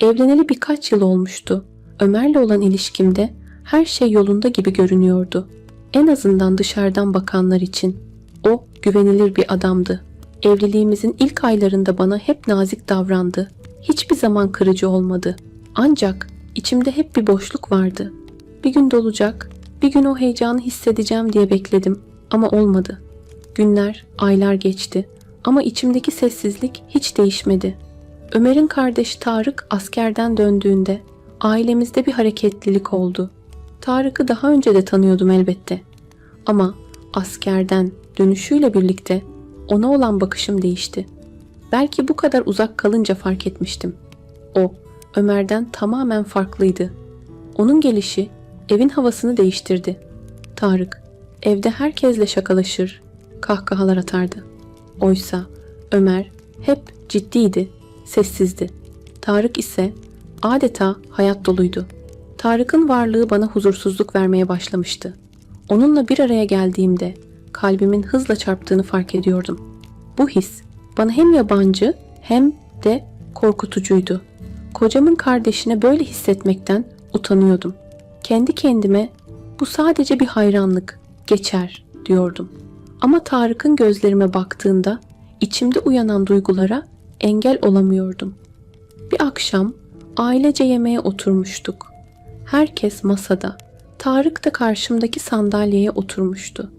Evleneli birkaç yıl olmuştu. Ömer'le olan ilişkimde her şey yolunda gibi görünüyordu. En azından dışarıdan bakanlar için. O güvenilir bir adamdı. Evliliğimizin ilk aylarında bana hep nazik davrandı. Hiçbir zaman kırıcı olmadı. Ancak içimde hep bir boşluk vardı. Bir gün dolacak, bir gün o heyecanı hissedeceğim diye bekledim ama olmadı. Günler, aylar geçti ama içimdeki sessizlik hiç değişmedi. Ömer'in kardeşi Tarık askerden döndüğünde ailemizde bir hareketlilik oldu. Tarık'ı daha önce de tanıyordum elbette. Ama askerden dönüşüyle birlikte ona olan bakışım değişti. Belki bu kadar uzak kalınca fark etmiştim. O Ömer'den tamamen farklıydı. Onun gelişi evin havasını değiştirdi. Tarık evde herkesle şakalaşır, kahkahalar atardı. Oysa Ömer hep ciddiydi, sessizdi. Tarık ise adeta hayat doluydu. Tarık'ın varlığı bana huzursuzluk vermeye başlamıştı. Onunla bir araya geldiğimde kalbimin hızla çarptığını fark ediyordum. Bu his bana hem yabancı hem de korkutucuydu. Kocamın kardeşine böyle hissetmekten utanıyordum. Kendi kendime bu sadece bir hayranlık, geçer diyordum. Ama Tarık'ın gözlerime baktığında içimde uyanan duygulara engel olamıyordum. Bir akşam ailece yemeğe oturmuştuk. Herkes masada. Tarık da karşımdaki sandalyeye oturmuştu.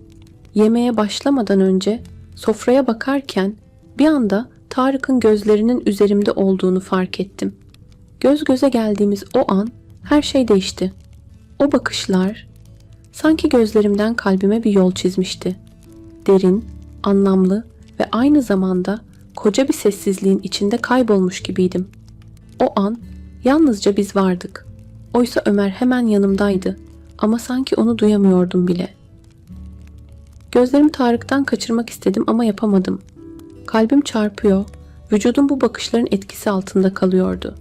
Yemeğe başlamadan önce sofraya bakarken bir anda Tarık'ın gözlerinin üzerimde olduğunu fark ettim. Göz göze geldiğimiz o an her şey değişti. O bakışlar sanki gözlerimden kalbime bir yol çizmişti. Derin, anlamlı ve aynı zamanda koca bir sessizliğin içinde kaybolmuş gibiydim. O an yalnızca biz vardık. Oysa Ömer hemen yanımdaydı ama sanki onu duyamıyordum bile. Gözlerimi Tarık'tan kaçırmak istedim ama yapamadım. Kalbim çarpıyor, vücudum bu bakışların etkisi altında kalıyordu.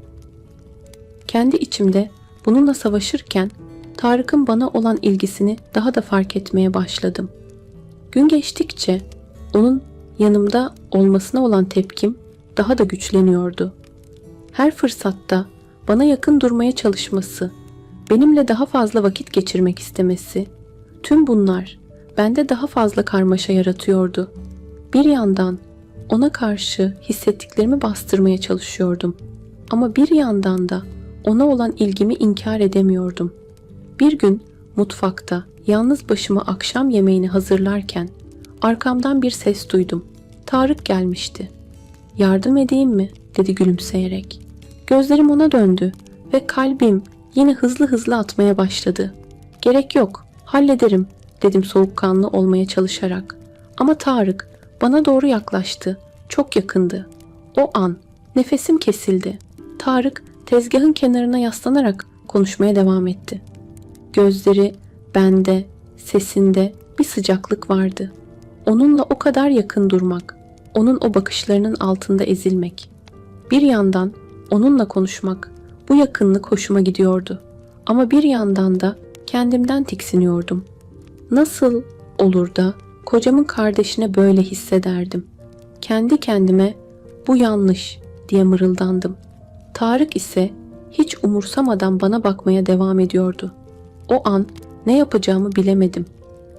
Kendi içimde bununla savaşırken Tarık'ın bana olan ilgisini daha da fark etmeye başladım. Gün geçtikçe onun yanımda olmasına olan tepkim daha da güçleniyordu. Her fırsatta bana yakın durmaya çalışması, benimle daha fazla vakit geçirmek istemesi, tüm bunlar bende daha fazla karmaşa yaratıyordu. Bir yandan ona karşı hissettiklerimi bastırmaya çalışıyordum. Ama bir yandan da ona olan ilgimi inkar edemiyordum. Bir gün mutfakta yalnız başıma akşam yemeğini hazırlarken arkamdan bir ses duydum. Tarık gelmişti. Yardım edeyim mi? dedi gülümseyerek. Gözlerim ona döndü ve kalbim yine hızlı hızlı atmaya başladı. Gerek yok, hallederim dedim soğukkanlı olmaya çalışarak. Ama Tarık bana doğru yaklaştı. Çok yakındı. O an nefesim kesildi. Tarık tezgahın kenarına yaslanarak konuşmaya devam etti. Gözleri bende, sesinde bir sıcaklık vardı. Onunla o kadar yakın durmak, onun o bakışlarının altında ezilmek. Bir yandan onunla konuşmak, bu yakınlık hoşuma gidiyordu. Ama bir yandan da kendimden tiksiniyordum. Nasıl olur da kocamın kardeşine böyle hissederdim? Kendi kendime bu yanlış diye mırıldandım. Tarık ise hiç umursamadan bana bakmaya devam ediyordu. O an ne yapacağımı bilemedim.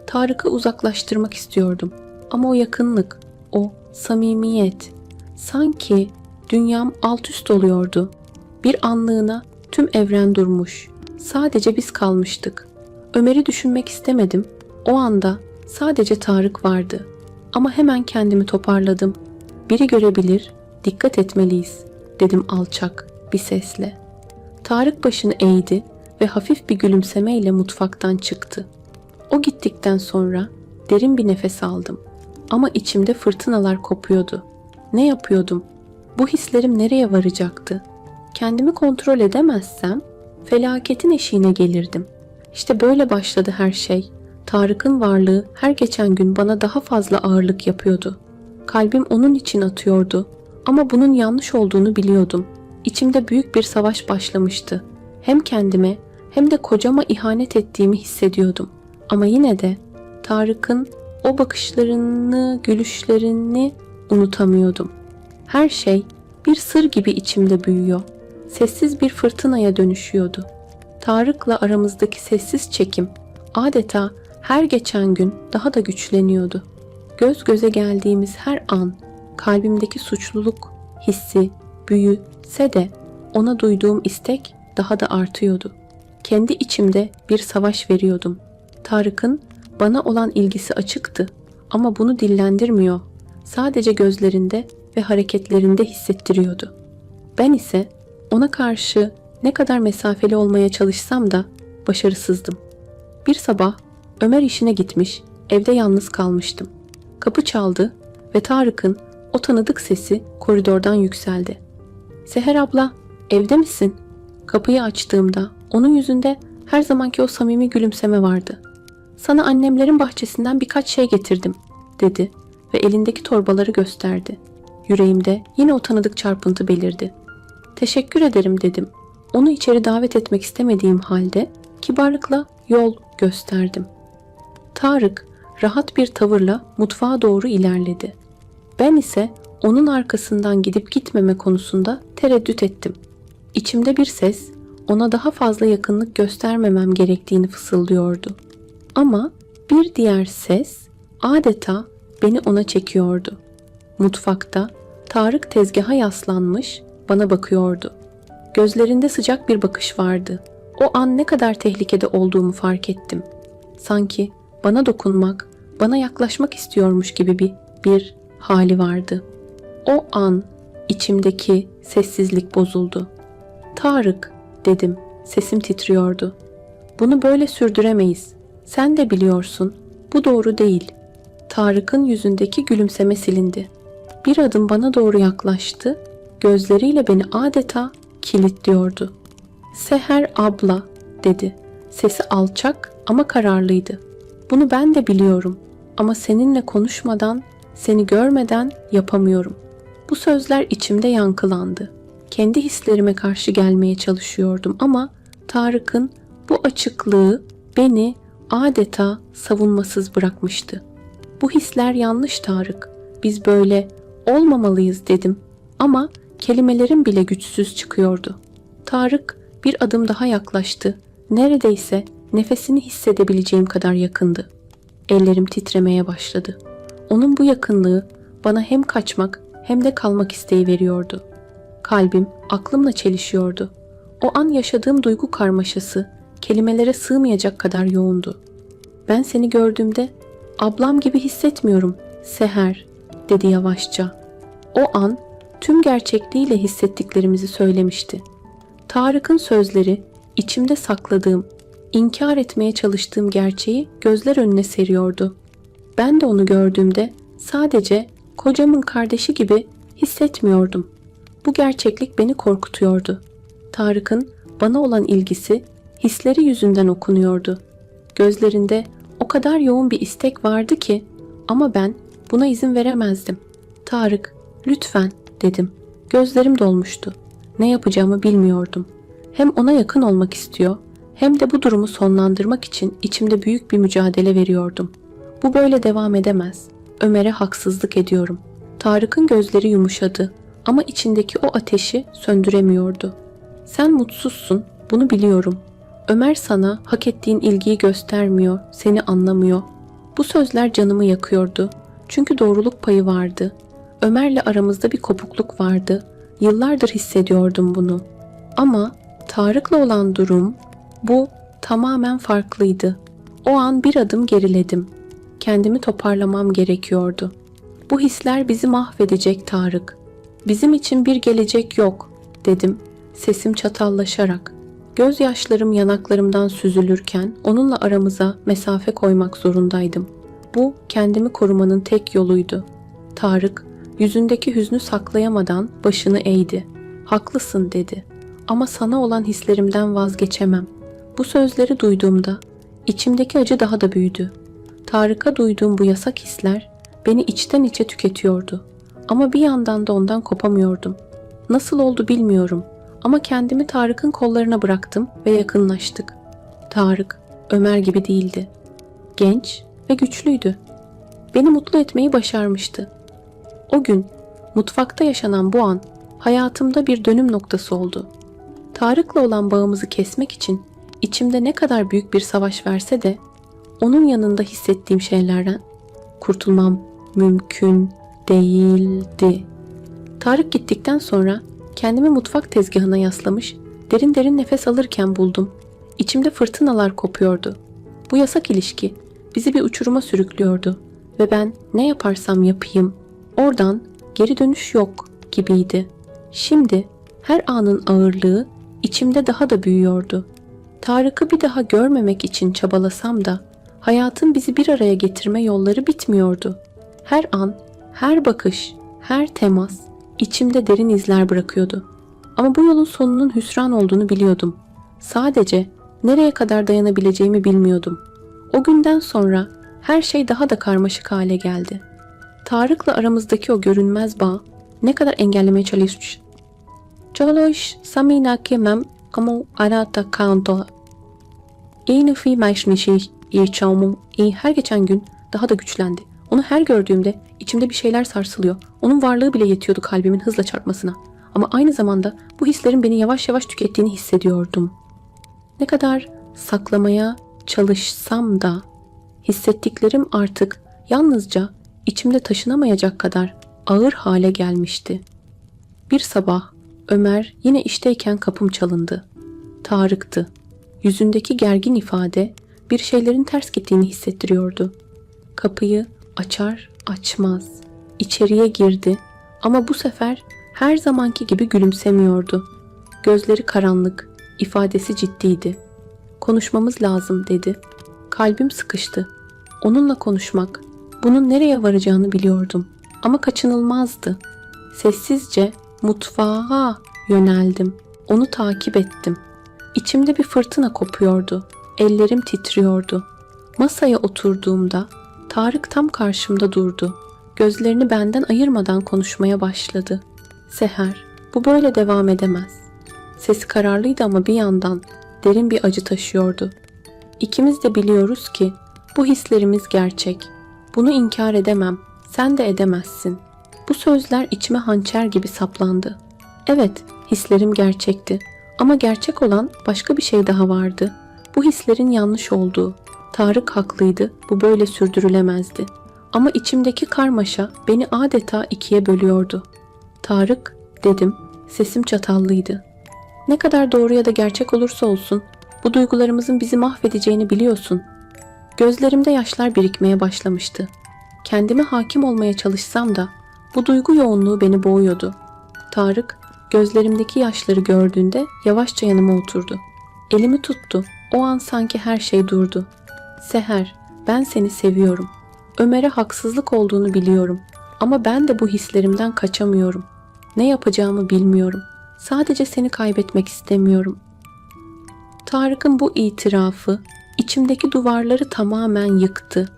Tarık'ı uzaklaştırmak istiyordum. Ama o yakınlık, o samimiyet, sanki dünyam alt üst oluyordu. Bir anlığına tüm evren durmuş. Sadece biz kalmıştık. Ömer'i düşünmek istemedim. O anda sadece Tarık vardı. Ama hemen kendimi toparladım. Biri görebilir, dikkat etmeliyiz, dedim alçak bir sesle. Tarık başını eğdi ve hafif bir gülümsemeyle mutfaktan çıktı. O gittikten sonra derin bir nefes aldım. Ama içimde fırtınalar kopuyordu. Ne yapıyordum? Bu hislerim nereye varacaktı? Kendimi kontrol edemezsem felaketin eşiğine gelirdim. İşte böyle başladı her şey. Tarık'ın varlığı her geçen gün bana daha fazla ağırlık yapıyordu. Kalbim onun için atıyordu ama bunun yanlış olduğunu biliyordum. İçimde büyük bir savaş başlamıştı. Hem kendime hem de kocama ihanet ettiğimi hissediyordum. Ama yine de Tarık'ın o bakışlarını, gülüşlerini unutamıyordum. Her şey bir sır gibi içimde büyüyor. sessiz bir fırtınaya dönüşüyordu. Tarık'la aramızdaki sessiz çekim adeta her geçen gün daha da güçleniyordu. Göz göze geldiğimiz her an kalbimdeki suçluluk hissi büyüse de ona duyduğum istek daha da artıyordu. Kendi içimde bir savaş veriyordum. Tarık'ın bana olan ilgisi açıktı ama bunu dillendirmiyor. Sadece gözlerinde ve hareketlerinde hissettiriyordu. Ben ise ona karşı ne kadar mesafeli olmaya çalışsam da başarısızdım. Bir sabah Ömer işine gitmiş, evde yalnız kalmıştım. Kapı çaldı ve Tarık'ın o tanıdık sesi koridordan yükseldi. Seher abla, evde misin? Kapıyı açtığımda onun yüzünde her zamanki o samimi gülümseme vardı. Sana annemlerin bahçesinden birkaç şey getirdim, dedi ve elindeki torbaları gösterdi. Yüreğimde yine o tanıdık çarpıntı belirdi. Teşekkür ederim dedim. Onu içeri davet etmek istemediğim halde kibarlıkla yol gösterdim. Tarık rahat bir tavırla mutfağa doğru ilerledi. Ben ise onun arkasından gidip gitmeme konusunda tereddüt ettim. İçimde bir ses ona daha fazla yakınlık göstermemem gerektiğini fısıldıyordu. Ama bir diğer ses adeta beni ona çekiyordu. Mutfakta Tarık tezgaha yaslanmış bana bakıyordu. Gözlerinde sıcak bir bakış vardı. O an ne kadar tehlikede olduğumu fark ettim. Sanki bana dokunmak, bana yaklaşmak istiyormuş gibi bir bir hali vardı. O an içimdeki sessizlik bozuldu. Tarık dedim. Sesim titriyordu. Bunu böyle sürdüremeyiz. Sen de biliyorsun. Bu doğru değil. Tarık'ın yüzündeki gülümseme silindi. Bir adım bana doğru yaklaştı. Gözleriyle beni adeta kilitliyordu. Seher abla dedi. Sesi alçak ama kararlıydı. Bunu ben de biliyorum ama seninle konuşmadan, seni görmeden yapamıyorum. Bu sözler içimde yankılandı. Kendi hislerime karşı gelmeye çalışıyordum ama Tarık'ın bu açıklığı beni adeta savunmasız bırakmıştı. Bu hisler yanlış Tarık. Biz böyle olmamalıyız dedim ama kelimelerim bile güçsüz çıkıyordu. Tarık bir adım daha yaklaştı. Neredeyse nefesini hissedebileceğim kadar yakındı. Ellerim titremeye başladı. Onun bu yakınlığı bana hem kaçmak hem de kalmak isteği veriyordu. Kalbim aklımla çelişiyordu. O an yaşadığım duygu karmaşası kelimelere sığmayacak kadar yoğundu. Ben seni gördüğümde ablam gibi hissetmiyorum Seher dedi yavaşça. O an tüm gerçekliğiyle hissettiklerimizi söylemişti. Tarık'ın sözleri içimde sakladığım, inkar etmeye çalıştığım gerçeği gözler önüne seriyordu. Ben de onu gördüğümde sadece kocamın kardeşi gibi hissetmiyordum. Bu gerçeklik beni korkutuyordu. Tarık'ın bana olan ilgisi hisleri yüzünden okunuyordu. Gözlerinde o kadar yoğun bir istek vardı ki ama ben buna izin veremezdim. Tarık, lütfen dedim. Gözlerim dolmuştu. Ne yapacağımı bilmiyordum. Hem ona yakın olmak istiyor hem de bu durumu sonlandırmak için içimde büyük bir mücadele veriyordum. Bu böyle devam edemez. Ömer'e haksızlık ediyorum. Tarık'ın gözleri yumuşadı ama içindeki o ateşi söndüremiyordu. Sen mutsuzsun, bunu biliyorum. Ömer sana hak ettiğin ilgiyi göstermiyor, seni anlamıyor. Bu sözler canımı yakıyordu. Çünkü doğruluk payı vardı. Ömer'le aramızda bir kopukluk vardı. Yıllardır hissediyordum bunu. Ama Tarık'la olan durum bu tamamen farklıydı. O an bir adım geriledim. Kendimi toparlamam gerekiyordu. Bu hisler bizi mahvedecek Tarık. Bizim için bir gelecek yok dedim sesim çatallaşarak. Gözyaşlarım yanaklarımdan süzülürken onunla aramıza mesafe koymak zorundaydım. Bu kendimi korumanın tek yoluydu. Tarık yüzündeki hüznü saklayamadan başını eğdi. Haklısın dedi. Ama sana olan hislerimden vazgeçemem. Bu sözleri duyduğumda içimdeki acı daha da büyüdü. Tarık'a duyduğum bu yasak hisler beni içten içe tüketiyordu. Ama bir yandan da ondan kopamıyordum. Nasıl oldu bilmiyorum ama kendimi Tarık'ın kollarına bıraktım ve yakınlaştık. Tarık, Ömer gibi değildi. Genç ve güçlüydü. Beni mutlu etmeyi başarmıştı. O gün mutfakta yaşanan bu an hayatımda bir dönüm noktası oldu. Tarık'la olan bağımızı kesmek için içimde ne kadar büyük bir savaş verse de onun yanında hissettiğim şeylerden kurtulmam mümkün değildi. Tarık gittikten sonra kendimi mutfak tezgahına yaslamış, derin derin nefes alırken buldum. İçimde fırtınalar kopuyordu. Bu yasak ilişki bizi bir uçuruma sürüklüyordu ve ben ne yaparsam yapayım oradan geri dönüş yok gibiydi. Şimdi her anın ağırlığı içimde daha da büyüyordu. Tarık'ı bir daha görmemek için çabalasam da hayatın bizi bir araya getirme yolları bitmiyordu. Her an, her bakış, her temas içimde derin izler bırakıyordu. Ama bu yolun sonunun hüsran olduğunu biliyordum. Sadece nereye kadar dayanabileceğimi bilmiyordum. O günden sonra her şey daha da karmaşık hale geldi. Tarık'la aramızdaki o görünmez bağ ne kadar engellemeye çalış Çalış samina kemem kamu arata kanto. Yeni fi meşnişi yaşamım iyi her geçen gün daha da güçlendi. Onu her gördüğümde içimde bir şeyler sarsılıyor. Onun varlığı bile yetiyordu kalbimin hızla çarpmasına. Ama aynı zamanda bu hislerin beni yavaş yavaş tükettiğini hissediyordum. Ne kadar saklamaya çalışsam da hissettiklerim artık yalnızca içimde taşınamayacak kadar ağır hale gelmişti. Bir sabah Ömer yine işteyken kapım çalındı. Tarık'tı. Yüzündeki gergin ifade bir şeylerin ters gittiğini hissettiriyordu. Kapıyı açar açmaz içeriye girdi ama bu sefer her zamanki gibi gülümsemiyordu. Gözleri karanlık, ifadesi ciddiydi. Konuşmamız lazım dedi. Kalbim sıkıştı. Onunla konuşmak, bunun nereye varacağını biliyordum ama kaçınılmazdı. Sessizce mutfağa yöneldim. Onu takip ettim. İçimde bir fırtına kopuyordu. Ellerim titriyordu. Masaya oturduğumda Tarık tam karşımda durdu. Gözlerini benden ayırmadan konuşmaya başladı. Seher, bu böyle devam edemez. Sesi kararlıydı ama bir yandan derin bir acı taşıyordu. İkimiz de biliyoruz ki bu hislerimiz gerçek. Bunu inkar edemem. Sen de edemezsin. Bu sözler içime hançer gibi saplandı. Evet, hislerim gerçekti. Ama gerçek olan başka bir şey daha vardı. Bu hislerin yanlış olduğu. Tarık haklıydı. Bu böyle sürdürülemezdi. Ama içimdeki karmaşa beni adeta ikiye bölüyordu. Tarık, dedim. Sesim çatallıydı. Ne kadar doğru ya da gerçek olursa olsun, bu duygularımızın bizi mahvedeceğini biliyorsun. Gözlerimde yaşlar birikmeye başlamıştı. Kendime hakim olmaya çalışsam da bu duygu yoğunluğu beni boğuyordu. Tarık, gözlerimdeki yaşları gördüğünde yavaşça yanıma oturdu. Elimi tuttu. O an sanki her şey durdu. Seher, ben seni seviyorum. Ömer'e haksızlık olduğunu biliyorum. Ama ben de bu hislerimden kaçamıyorum. Ne yapacağımı bilmiyorum. Sadece seni kaybetmek istemiyorum. Tarık'ın bu itirafı içimdeki duvarları tamamen yıktı.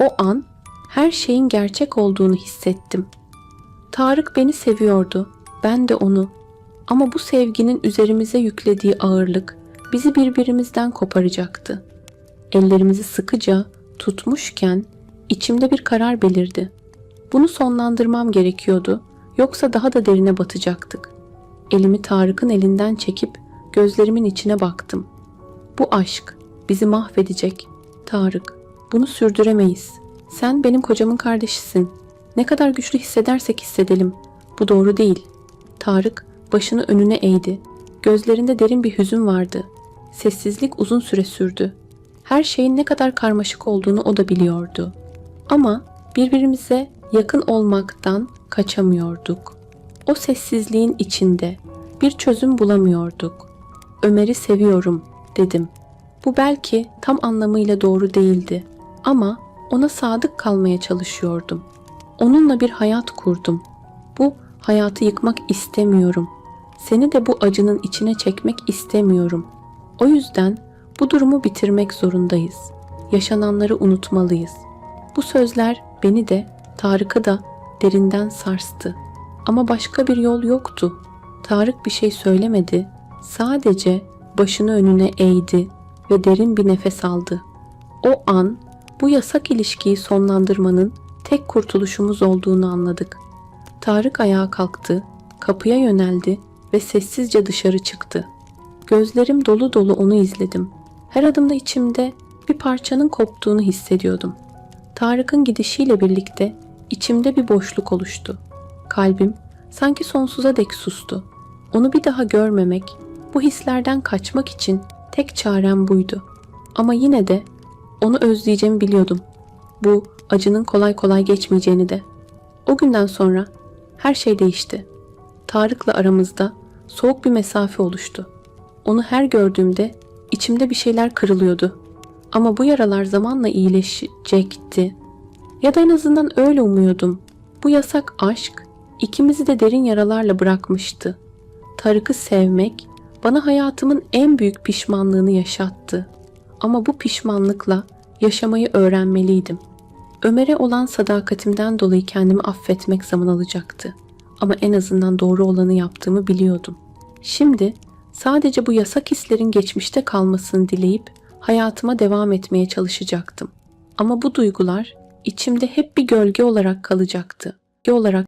O an her şeyin gerçek olduğunu hissettim. Tarık beni seviyordu, ben de onu. Ama bu sevginin üzerimize yüklediği ağırlık bizi birbirimizden koparacaktı. Ellerimizi sıkıca tutmuşken içimde bir karar belirdi. Bunu sonlandırmam gerekiyordu, yoksa daha da derine batacaktık. Elimi Tarık'ın elinden çekip gözlerimin içine baktım. Bu aşk bizi mahvedecek. Tarık, bunu sürdüremeyiz. Sen benim kocamın kardeşisin. Ne kadar güçlü hissedersek hissedelim. Bu doğru değil. Tarık başını önüne eğdi. Gözlerinde derin bir hüzün vardı. Sessizlik uzun süre sürdü. Her şeyin ne kadar karmaşık olduğunu o da biliyordu. Ama birbirimize yakın olmaktan kaçamıyorduk. O sessizliğin içinde bir çözüm bulamıyorduk. Ömer'i seviyorum dedim. Bu belki tam anlamıyla doğru değildi ama ona sadık kalmaya çalışıyordum. Onunla bir hayat kurdum. Bu hayatı yıkmak istemiyorum. Seni de bu acının içine çekmek istemiyorum. O yüzden bu durumu bitirmek zorundayız. Yaşananları unutmalıyız. Bu sözler beni de Tarık'ı da derinden sarstı. Ama başka bir yol yoktu. Tarık bir şey söylemedi. Sadece başını önüne eğdi ve derin bir nefes aldı. O an bu yasak ilişkiyi sonlandırmanın tek kurtuluşumuz olduğunu anladık. Tarık ayağa kalktı, kapıya yöneldi ve sessizce dışarı çıktı. Gözlerim dolu dolu onu izledim. Her adımda içimde bir parçanın koptuğunu hissediyordum. Tarık'ın gidişiyle birlikte içimde bir boşluk oluştu. Kalbim sanki sonsuza dek sustu. Onu bir daha görmemek, bu hislerden kaçmak için tek çarem buydu. Ama yine de onu özleyeceğimi biliyordum. Bu acının kolay kolay geçmeyeceğini de. O günden sonra her şey değişti. Tarık'la aramızda soğuk bir mesafe oluştu. Onu her gördüğümde içimde bir şeyler kırılıyordu. Ama bu yaralar zamanla iyileşecekti. Ya da en azından öyle umuyordum. Bu yasak aşk ikimizi de derin yaralarla bırakmıştı. Tarık'ı sevmek bana hayatımın en büyük pişmanlığını yaşattı. Ama bu pişmanlıkla yaşamayı öğrenmeliydim. Ömer'e olan sadakatimden dolayı kendimi affetmek zaman alacaktı. Ama en azından doğru olanı yaptığımı biliyordum. Şimdi sadece bu yasak hislerin geçmişte kalmasını dileyip hayatıma devam etmeye çalışacaktım. Ama bu duygular içimde hep bir gölge olarak kalacaktı. Gölge olarak